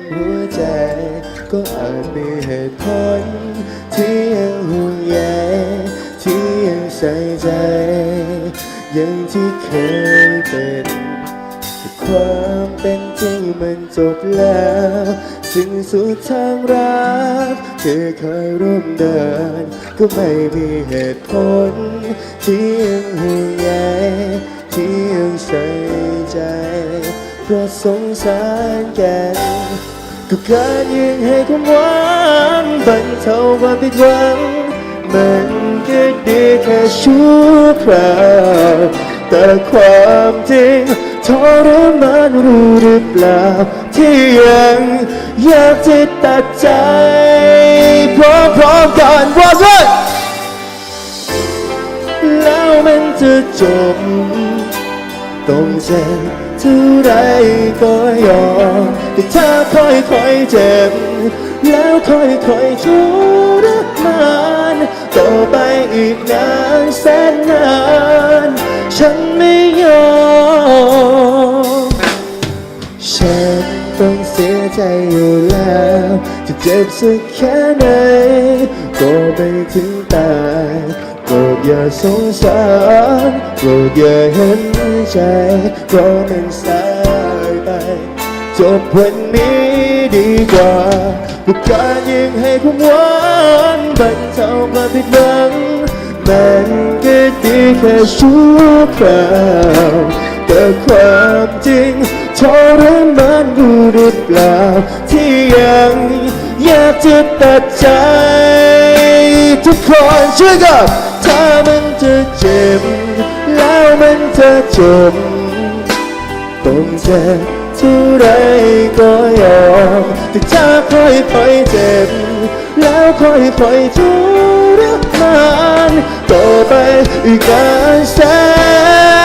ที่รักได้เต็มหัวใจ ก็อาจมีเหตุผล ที่ยังห่วงใยที่ยังใส่ใจย่างที่เคยเป็นแต่ความเป็นจริงมันจบแล้ว สิ้นสุดทางรักที่เคยร่วมเดิน ก็ไม่มีเหตุผล ที่ยังห่วงใยที่ยังใส่ใจเพราะสงสารกัน ก็การยังให้ความหวังบรรเทาความผิดหวัง มันก็ดีแค่ชั่วคราว แต่ความจริงทรมานรู้หรือเปล่า ที่ยังอยากจะตัดใจพร้อมๆกันว่ากันแล้วมันจะจบต้องเจ็บ เท่าไรก็ยอมแต่ถ้าค่อยๆเจ็บ แล้วค่อยๆทุรมานต่อไปอีกนานแสนนาน ฉันไม่ยอม ฉันต้องเสียใจอยู่แล้ว จะเจ็บสักแค่ไหนก็ไปถึงตาย อย่าสงสารโปรดอย่าเห็นใจเพราะมันสายไปจบวันนี้ดีกว่าผู้การยังให้ความหวังบรรเทาความผิดหวังมันก็ดีแค่ชั่วคราวแต่ความจริงทรมานรู้หรือเปล่าที่ยังอยากจะตัดใจทุกคนช่วยกัน ถ้ามันจะเจ็บ แล้วมันจะจบต้องเจ็บเท่าไรก็ยอมแต่ถ้าค่อยค่อยๆเจ็บ แล้วค่อยค่อยๆทุรมานต่อไปอีกนานแสน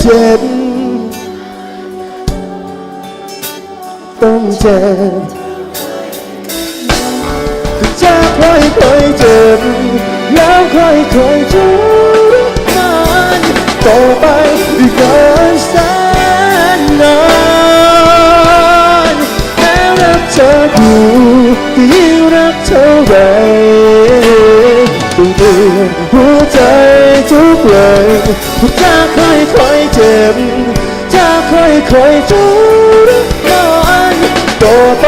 เจ็บ ต้องเจ็บจะค่อยค่อยเจ็บ แล้วค่อยค่อยๆทุรมานต่อไปอีกนานแสนนานแม้รักเธออยู่ก็ยิ่รักเธอไรต้องเตือนหัวใจทุกเลยถ้ ค่อยค่อยๆทุรมานต่อไป